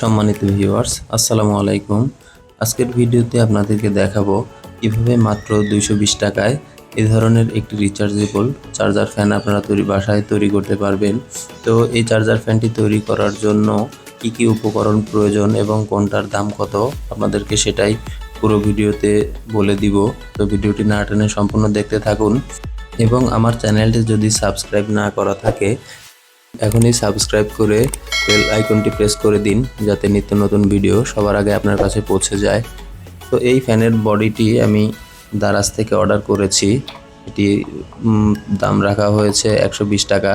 সম্মানিত ভিউয়ার্স আসসালামু আলাইকুম। আজকের ভিডিওতে আপনাদেরকে দেখাবো কীভাবে মাত্র দুইশো বিশ টাকায় এই ধরনের একটি রিচার্জেবল চার্জার ফ্যান আপনারা তৈরি, বাসায় তৈরি করতে পারবেন। তো এই চার্জার ফ্যানটি তৈরি করার জন্য কি কি উপকরণ প্রয়োজন এবং কোনটার দাম কত, আপনাদেরকে সেটাই পুরো ভিডিওতে বলে দিব। তো ভিডিওটি না টেনে সম্পূর্ণ দেখতে থাকুন। এবং আমার চ্যানেলটি যদি সাবস্ক্রাইব না করা থাকে এখনই সাবস্ক্রাইব করে বেল আইকনটি প্রেস করে দিন, যাতে নিত্য নতুন ভিডিও সবার আগে আপনার কাছে পৌঁছে যায়। তো এই ফ্যানের বডিটি আমি দারাজ থেকে অর্ডার করেছি। এটি দাম রাখা হয়েছে একশো বিশ টাকা।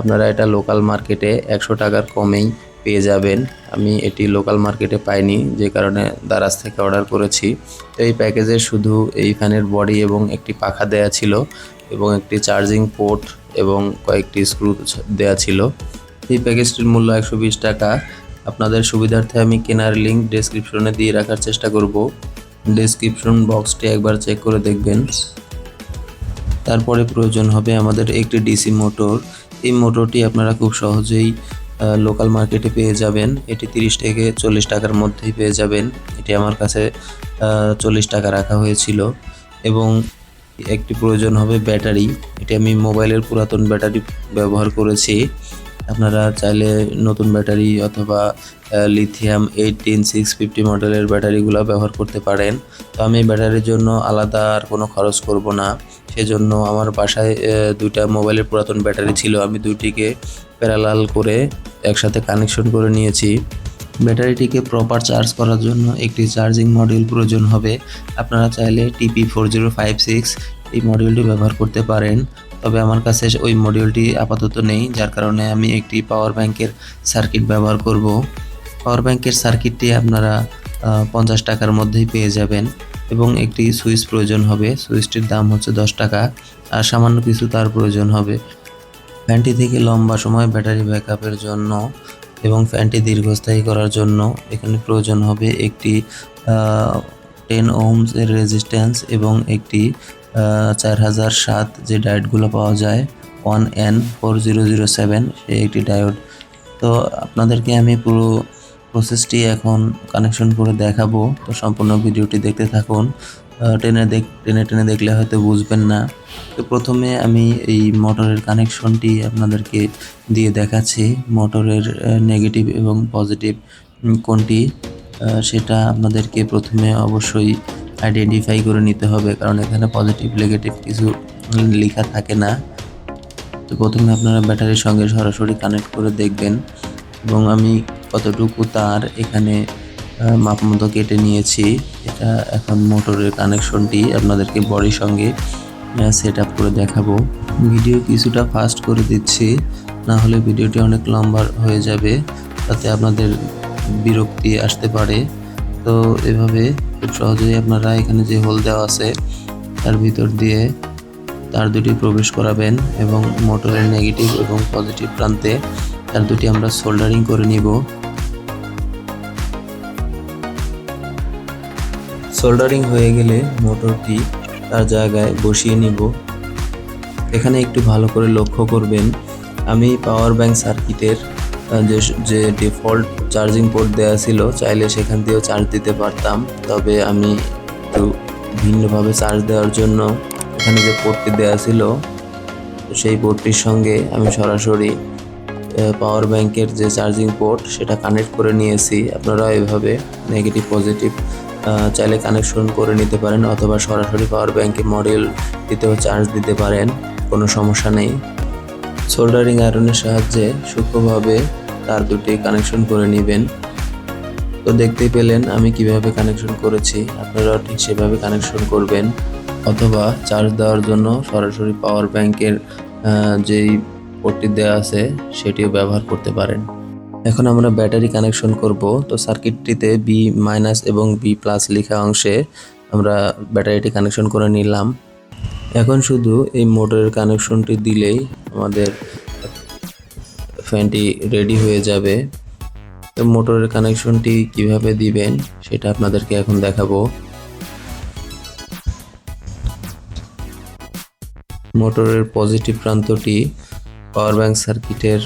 আপনারা এটা লোকাল মার্কেটে একশো টাকার কমেই পেয়ে যাবেন। আমি এটি লোকাল মার্কেটে পাইনি, যে কারণে দারাজ থেকে অর্ডার করেছি। তো এই প্যাকেজে শুধু এই ফ্যানের বডি এবং একটি পাখা দেয়া ছিল এবং একটি চার্জিং পোর্ট এবং কয়েকটি স্ক্রু দেয়া ছিল। এই প্যাকেজটির মূল্য একশো বিশ টাকা। আপনাদের সুবিধার্থে আমি কেনার লিঙ্ক ডেসক্রিপশনে দিয়ে রাখার চেষ্টা করব। ডেসক্রিপশন বক্সটি একবার চেক করে দেখবেন। তারপরে প্রয়োজন হবে আমাদের একটি ডিসি মোটর এই মোটরটি আপনারা খুব সহজেই লোকাল মার্কেটে পেয়ে যাবেন। এটি তিরিশ থেকে চল্লিশ টাকার মধ্যেই পেয়ে যাবেন। এটি আমার কাছে চল্লিশ টাকা রাখা হয়েছিল। এবং একটি প্রয়োজন হবে ব্যাটারি। এটি আমি মোবাইলের পুরাতন ব্যাটারি ব্যবহার করেছি। আপনারা চাইলে নতুন ব্যাটারি অথবা লিথিয়াম এইটিন সিক্স ফিফটি মডেলের ব্যাটারিগুলো ব্যবহার করতে পারেন। তো আমি ব্যাটারির জন্য আলাদা আর কোনো খরচ করব না। সেজন্য আমার বাসায় দুইটা মোবাইলের পুরাতন ব্যাটারি ছিল। আমি দুইটিকে প্যারালাল করে একসাথে কানেকশন করে নিয়েছি। ব্যাটারিটিকে প্রপার চার্জ করার জন্য একটি চার্জিং মডিউল প্রয়োজন হবে। আপনারা চাইলে TP four zero five six এই মডিউলটি ব্যবহার করতে পারেন। তবে আমার কাছে ওই মডিউলটি আপাতত নেই, যার কারণে আমি একটি পাওয়ার ব্যাংকের সার্কিট ব্যবহার করব। পাওয়ার ব্যাংকের সার্কিটটি আপনারা পঞ্চাশ টাকার মধ্যেই পেয়ে যাবেন এবং একটি সুইচ প্রয়োজন হবে। সুইচটির দাম হচ্ছে দশ টাকা, আর সামান্য কিছু তার প্রয়োজন হবে। ফ্যানটি থেকে লম্বা সময় ব্যাটারি ব্যাকআপের জন্য এবং ফ্যানটি দীর্ঘস্থায়ী করার জন্য এখানে প্রয়োজন হবে একটি টেন ওমস এর রেজিস্ট্যান্স এবং একটি চার হাজার সাত যে ডায়োডগুলো পাওয়া যায় one N four zero zero seven সেই একটি ডায়োড। তো আপনাদেরকে আমি পুরো প্রসেসটি এখন কানেকশন করে দেখাবো। তো সম্পূর্ণ ভিডিওটি দেখতে থাকুন। টেনে দেখ, টেনে টেনে দেখলে হয়তো বুঝবেন না। তো প্রথমে আমি এই মোটরের কানেকশনটি আপনাদেরকে দিয়ে দেখাচ্ছি। মোটরের নেগেটিভ এবং পজিটিভ কোনটি? সেটা আপনাদেরকে প্রথমে অবশ্যই আইডেন্টিফাই করে নিতে হবে, কারণ এখানে পজিটিভ নেগেটিভ কিছু লেখা থাকে না। তো প্রথমে আপনারা ব্যাটারির সঙ্গে সরাসরি কানেক্ট করে দেখবেন। এবং আমি কতটুকু তার এখানে মাপ মতো কেটে নিয়েছি। এটা এখন মোটরের কানেকশনটি আপনাদেরকে বডির সঙ্গে সেট আপ করে দেখাবো। ভিডিও কিছুটা ফাস্ট করে দিচ্ছি, না হলে ভিডিওটি অনেক লম্বা হয়ে যাবে, তাতে আপনাদের বিরক্তি আসতে পারে। তো এভাবে খুব সহজেই আপনারা এখানে যে হোল দেওয়া আছে, তার ভিতর দিয়ে তার দুটি প্রবেশ করাবেন এবং মোটরের নেগেটিভ এবং পজিটিভ প্রান্তে তার দুটি আমরা সোল্ডারিং করে নিব। সোল্ডারিং হয়ে গেলে মোটরটি তার জায়গায় বসিয়ে নিব। এখানে একটু ভালো করে লক্ষ্য করবেন, আমি পাওয়ার ব্যাংক সার্কিটের যে যে ডিফল্ট চার্জিং পোর্ট দেওয়া ছিল, চাইলে সেখান দিয়েও চার্জ দিতে পারতাম। তবে আমি একটু ভিন্নভাবে চার্জ দেওয়ার জন্য এখানে যে পোর্টটি দেওয়া ছিল সেই পোর্টটির সঙ্গে আমি সরাসরি পাওয়ার ব্যাংকের যে চার্জিং পোর্ট সেটা কানেক্ট করে নিয়েছি। আপনারা এভাবে নেগেটিভ পজিটিভ চাইলে কানেকশন করে নিতে পারেন অথবা সরাসরি পাওয়ার ব্যাংকে মডেল দিতেও চার্জ দিতে পারেন, কোনো সমস্যা নেই। সোল্ডারিং আয়রনের সাহায্যে সূক্ষ্মভাবে তার দুটি কানেকশন করে নেবেন। তো দেখতেই পেলেন আমি কীভাবে কানেকশন করেছি, আপনারাও ঠিক সেভাবে কানেকশন করবেন। অথবা চার্জ দেওয়ার জন্য সরাসরি পাওয়ার ব্যাংকের যেই পোর্টটি দেওয়া আছে, সেটিও ব্যবহার করতে পারেন। এখন আমরা ব্যাটারি কানেকশন করব। তো সার্কিটটিতে বি মাইনাস এবং বি প্লাস লেখা অংশে আমরা ব্যাটারিটি কানেকশন করে নিলাম। এখন শুধু এই মোটরের কানেকশনটি দিলেই আমাদের ফ্যানটি রেডি হয়ে যাবে। তো মোটরের কানেকশনটি কীভাবে দিবেন সেটা আপনাদেরকে এখন দেখাবো। মোটরের পজিটিভ প্রান্তটি পাওয়ার ব্যাংক সার্কিটের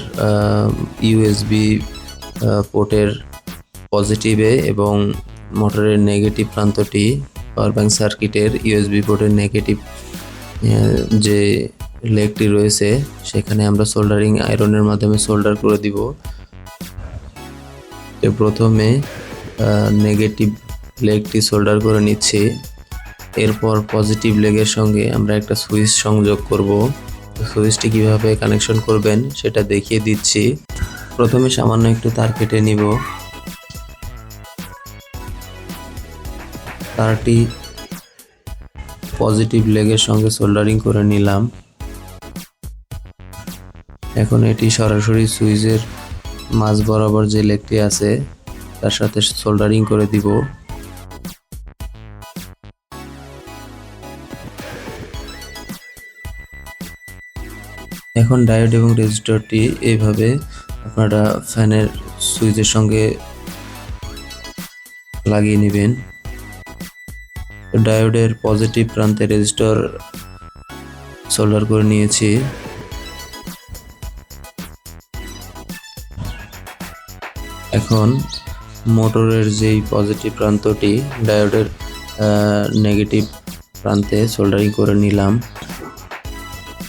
ইউএসবি পোর্টের পজিটিভে এবং মোটরের নেগেটিভ প্রান্তটি পাওয়ার ব্যাংক সার্কিটের ইউএসবি পোর্টের নেগেটিভ যে লেগটি রয়েছে, সেখানে আমরা সোল্ডারিং আয়রনের মাধ্যমে সোল্ডার করে দিব। তো প্রথমে নেগেটিভ লেগটি সোল্ডার করে নিচ্ছি। এরপর পজিটিভ লেগের সঙ্গে আমরা একটা সুইচ সংযোগ করব। সুইচটি কীভাবে কানেকশন করবেন সেটা দেখিয়ে দিচ্ছি। প্রথমে সামান্য একটু তার কেটে নিব। তারটি পজিটিভ লেগের সঙ্গে সোল্ডারিং করে নিলাম। এখন এটি সরাসরি সুইচের মাঝ বরাবর যে লেগটি আছে, তার সাথে সোল্ডারিং করে দিব। এখন ডায়োড এবং রেজিস্টরটি এইভাবে আপনারা ফ্যানের সুইচের সঙ্গে লাগিয়ে নেবেন। ডায়োডের পজিটিভ প্রান্তে রেজিস্টর সোল্ডার করে নিয়েছি। এখন মোটরের যেই পজিটিভ প্রান্তটি, ডায়োডের নেগেটিভ প্রান্তে সোল্ডারিং করে নিলাম।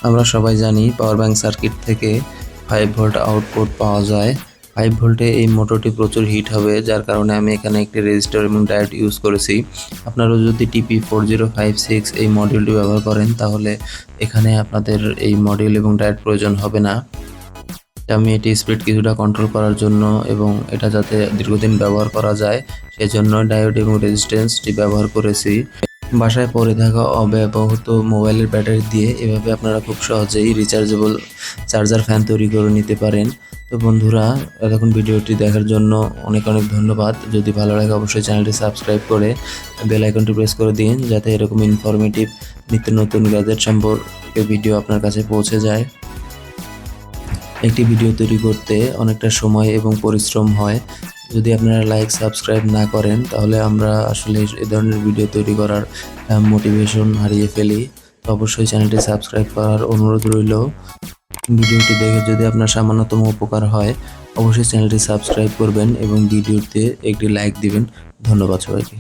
আমরা সবাই জানি পাওয়ার ব্যাংক সার্কিট থেকে ফাইভ ভোল্ট আউটপুট পাওয়া যায়। ফাইভ ভোল্টে এই মোটরটি প্রচুর হিট হবে, যার কারণে আমি এখানে একটি রেজিস্টার এবং ডায়োড ইউজ করেছি। আপনারা যদি TP four zero five six এই মডিউলটি ব্যবহার করেন, তাহলে এখানে আপনাদের এই মডিউল এবং ডায়োড প্রয়োজন হবে না। আমি এটি স্পিড কিছুটা কন্ট্রোল করার জন্য এবং এটা যাতে দীর্ঘদিন ব্যবহার করা যায়, সেজন্য ডায়োড এবং রেজিস্ট্যান্সটি ব্যবহার করেছি। বাসায় পড়ে থাকা অব্যবহৃত মোবাইলের ব্যাটারি দিয়ে এভাবে আপনারা খুব সহজেই রিচার্জেবল চার্জার ফ্যান তৈরি করে নিতে পারেন। তো বন্ধুরা, এতক্ষণ ভিডিওটি দেখার জন্য অনেক অনেক ধন্যবাদ। যদি ভালো লাগে, অবশ্যই চ্যানেলটি সাবস্ক্রাইব করে বেল আইকনটি প্রেস করে দিন, যাতে এরকম ইনফরমেটিভ নিত্য নতুন গ্যাজেট সম্পর্কে ভিডিও আপনার কাছে পৌঁছে যায়। একটি ভিডিও তৈরি করতে অনেকটা সময় এবং পরিশ্রম হয়। যদি আপনারা লাইক সাবস্ক্রাইব না করেন, তাহলে আমরা আসলে এ ধরনের ভিডিও তৈরি করার মোটিভেশন হারিয়ে ফেলি। অবশ্যই চ্যানেলটি সাবস্ক্রাইব করার অনুরোধ রইল। ভিডিওটি দেখে যদি আপনার সামান্যতম উপকার হয়, অবশ্যই চ্যানেলটি সাবস্ক্রাইব করবেন এবং ভিডিওতে একটি লাইক দিবেন। ধন্যবাদ সবাইকে।